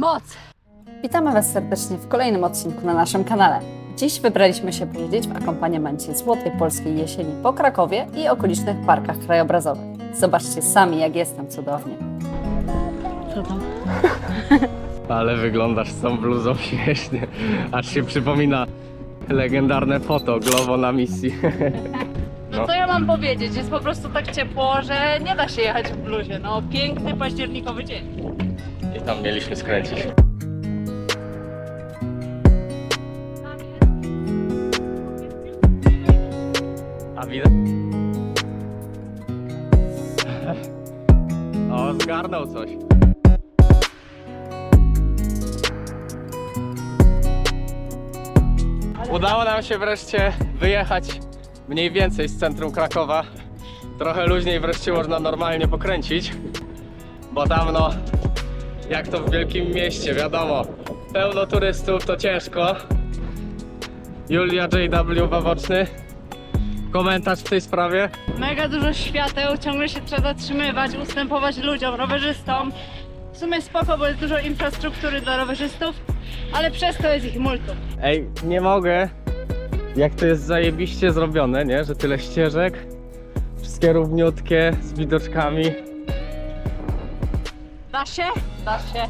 Moc! Witamy Was serdecznie w kolejnym odcinku na naszym kanale. Dziś wybraliśmy się posiedzieć w akompaniamencie Złotej Polskiej Jesieni po Krakowie i okolicznych parkach krajobrazowych. Zobaczcie sami, jak jestem cudownie. Co tam? Ale wyglądasz z tą bluzą śmiesznie. Aż się przypomina legendarne foto Glovo na misji. No co ja mam powiedzieć? Jest po prostu tak ciepło, że nie da się jechać w bluzie. No, piękny październikowy dzień. I tam mieliśmy skręcić. A widać? O, zgarnął coś. Udało nam się wreszcie wyjechać mniej więcej z centrum Krakowa. Trochę luźniej wreszcie można normalnie pokręcić, bo dawno jak to w wielkim mieście, wiadomo. Pełno turystów to ciężko. Julia JW Wawoczny. Komentarz w tej sprawie? Mega dużo świateł, ciągle się trzeba zatrzymywać, ustępować ludziom, rowerzystom. W sumie spoko, bo jest dużo infrastruktury dla rowerzystów, ale przez to jest ich multum. Ej, nie mogę. Jak to jest zajebiście zrobione, nie? Że tyle ścieżek. Wszystkie równiutkie, z widoczkami. Da się? Da się.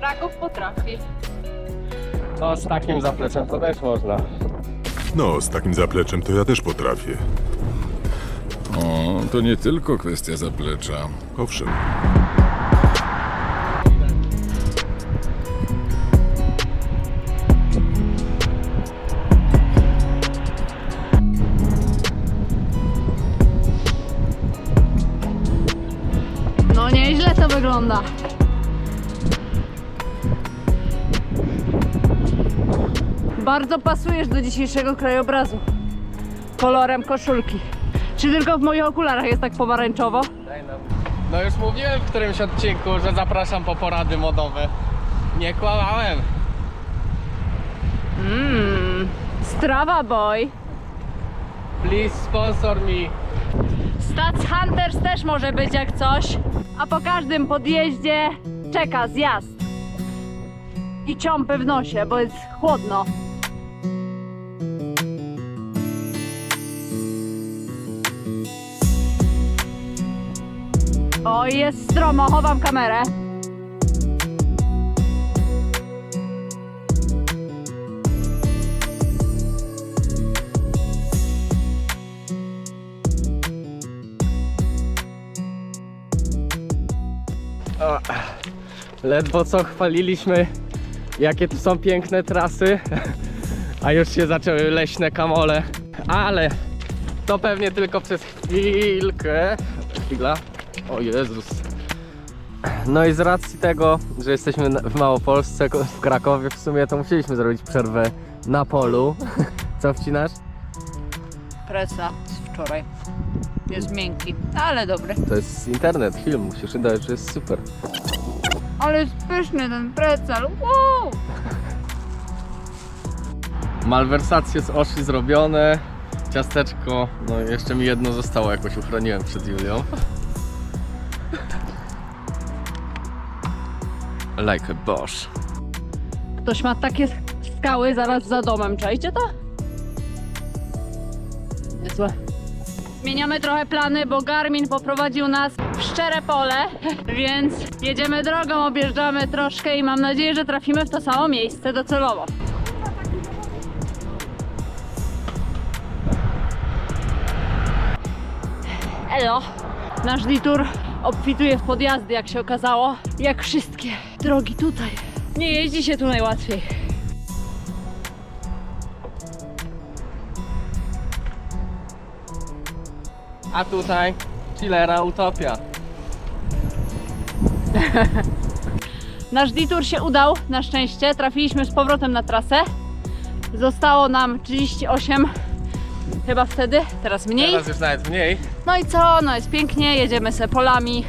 Kraków potrafi. To z takim zapleczem to też można. No, z takim zapleczem to ja też potrafię. O, to nie tylko kwestia zaplecza. Owszem, No nieźle to wygląda. Bardzo pasujesz do dzisiejszego krajobrazu. Kolorem koszulki. Czy tylko w moich okularach jest tak pomarańczowo? No już mówiłem w którymś odcinku, że zapraszam po porady modowe. Nie kłamałem. Mmm, Strava Boy. Please sponsor me. Stats Hunters też może być jak coś. A po każdym podjeździe czeka zjazd. I ciąpy w nosie, bo jest chłodno. Jest stromo, chowam kamerę. O, ledwo co chwaliliśmy, jakie tu są piękne trasy, a już się zaczęły leśne kamole. Ale to pewnie tylko przez chwilkę. Chwila. O Jezus. No i z racji tego, że jesteśmy w Małopolsce, w Krakowie w sumie, to musieliśmy zrobić przerwę na polu. Co wcinasz? Presa z wczoraj. Jest miękki, ale dobry. To jest internet, film, musisz dać, że jest super. Ale jest pyszny ten precel. Wow! Malwersacje z oszy zrobione. Ciasteczko, no jeszcze mi jedno zostało, jakoś uchroniłem przed Julią. Like a Bosch. Ktoś ma takie skały zaraz za domem, czajcie to? Niezłe. Zmieniamy trochę plany, bo Garmin poprowadził nas w szczere pole, więc jedziemy drogą, objeżdżamy troszkę i mam nadzieję, że trafimy w to samo miejsce docelowo. Elo! Nasz detour obfituje w podjazdy, jak się okazało, jak wszystkie drogi tutaj. Nie jeździ się tu najłatwiej. A tutaj chillera Utopia. Nasz detour się udał, na szczęście. Trafiliśmy z powrotem na trasę. Zostało nam 38, chyba wtedy, teraz mniej. Teraz już nawet mniej. No i co? No jest pięknie, jedziemy se polami,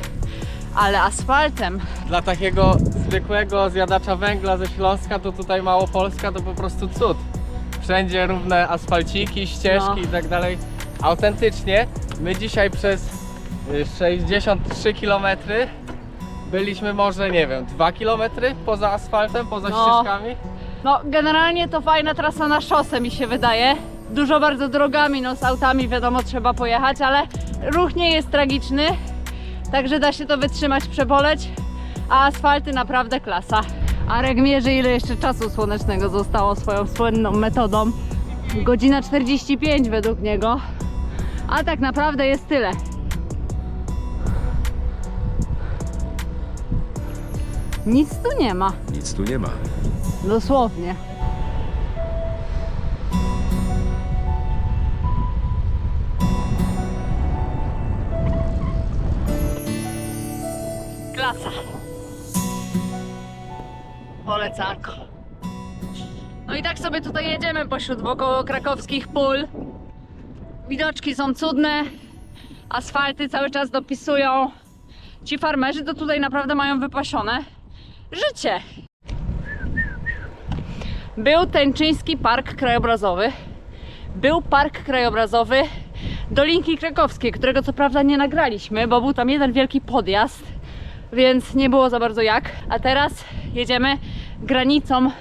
ale asfaltem. Dla takiego zwykłego zjadacza węgla ze Śląska, to tutaj Małopolska to po prostu cud. Wszędzie równe asfalciki, ścieżki No. i tak dalej. Autentycznie, my dzisiaj przez y, 63 km byliśmy może, nie wiem, 2 km poza asfaltem, poza No. ścieżkami. No, generalnie to fajna trasa na szosę mi się wydaje. Dużo bardzo drogami, no z autami wiadomo trzeba pojechać, ale ruch nie jest tragiczny, także da się to wytrzymać, przeboleć, a asfalty naprawdę klasa. Arek mierzy ile jeszcze czasu słonecznego zostało swoją słynną metodą. Godzina 45 według niego, a tak naprawdę jest tyle. Nic tu nie ma, Nic tu nie ma. dosłownie. Klasa. Polecanko. No i tak sobie tutaj jedziemy pośród wokoło krakowskich pól. Widoczki są cudne. Asfalty cały czas dopisują. Ci farmerzy to tutaj naprawdę mają wypasione życie. Był Tęczyński Park Krajobrazowy. Był Park Krajobrazowy Dolinki Krakowskie, którego co prawda nie nagraliśmy, bo był tam jeden wielki podjazd, więc nie było za bardzo jak. A teraz jedziemy granicą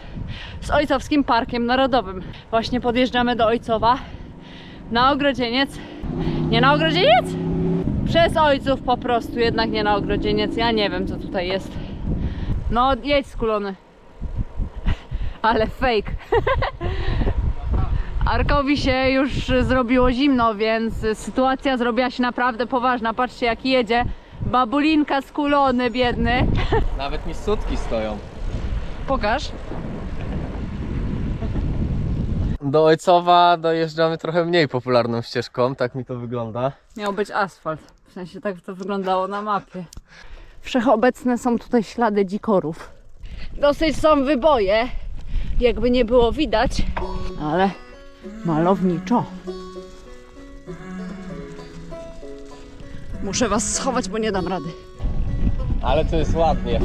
z Ojcowskim Parkiem Narodowym. Właśnie podjeżdżamy do Ojcowa na Ogrodzieniec. Nie na Ogrodzieniec? Przez Ojców po prostu, jednak nie na Ogrodzieniec. Ja nie wiem co tutaj jest. No jedź skulony. Ale fake. Arkowi się już zrobiło zimno, więc sytuacja zrobiła się naprawdę poważna. Patrzcie jak jedzie. Babulinka skulony, biedny. Nawet mi sutki stoją. Pokaż. Do Ojcowa dojeżdżamy trochę mniej popularną ścieżką, tak mi to wygląda. Miał być asfalt. W sensie tak to wyglądało na mapie. Wszechobecne są tutaj ślady dzikorów. Dosyć są wyboje, jakby nie było widać, ale malowniczo. Muszę was schować, bo nie dam rady. Ale to jest ładnie.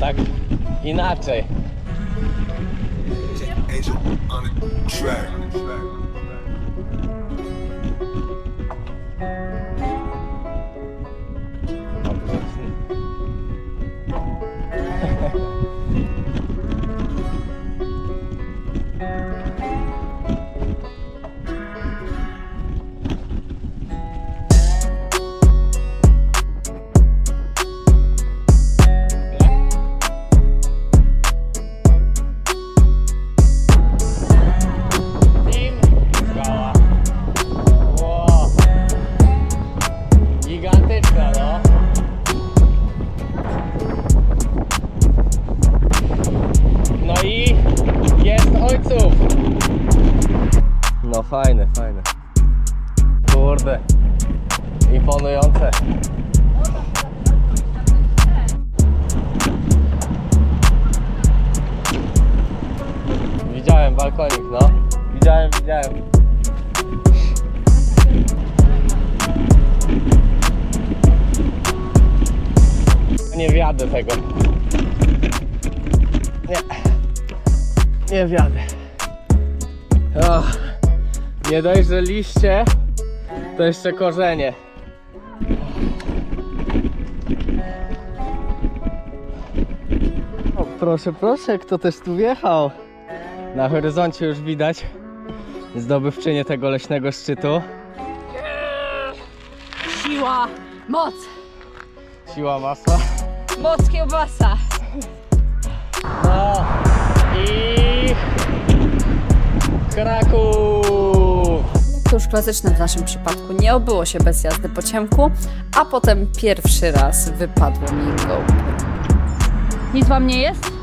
Tak inaczej. Angel on track. Widziałem. Nie wjadę tego. Nie. Nie wjadę. Och. Nie dość, że liście, to jeszcze korzenie. O, proszę, proszę, kto też tu wjechał? Na horyzoncie już widać zdobywczynię tego leśnego szczytu. Siła, moc, Siła masła. moc kiełbasa. No i Kraków! To już klasyczne w naszym przypadku. Nie obyło się bez jazdy po ciemku, a potem pierwszy raz wypadło mi go. Nic wam nie jest?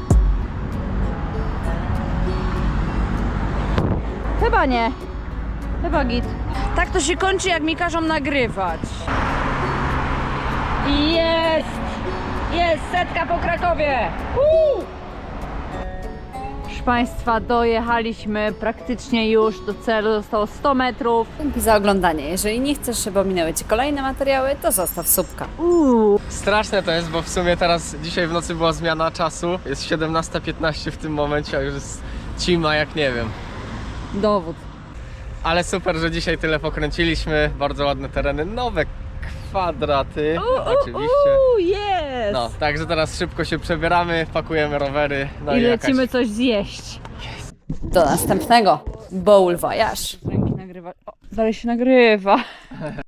Chyba nie. Chyba git. Tak to się kończy, jak mi każą nagrywać. I Jest! Jest setka po Krakowie! Woo! Proszę Państwa, dojechaliśmy praktycznie już do celu, zostało 100 metrów. Dzięki za oglądanie. Jeżeli nie chcesz, żeby ominęły Ci kolejne materiały, to zostaw subka. Uuu. Straszne to jest, bo w sumie teraz dzisiaj w nocy była zmiana czasu. Jest 17.15 w tym momencie, a już jest cima jak nie wiem. Dowód. Ale super, że dzisiaj tyle pokręciliśmy. Bardzo ładne tereny, nowe kwadraty, oczywiście. jest! No, także teraz szybko się przebieramy, pakujemy rowery. No I jakaś- lecimy coś zjeść. Do następnego. Bowl Voyage. Ręki nagrywa. O, dalej się nagrywa.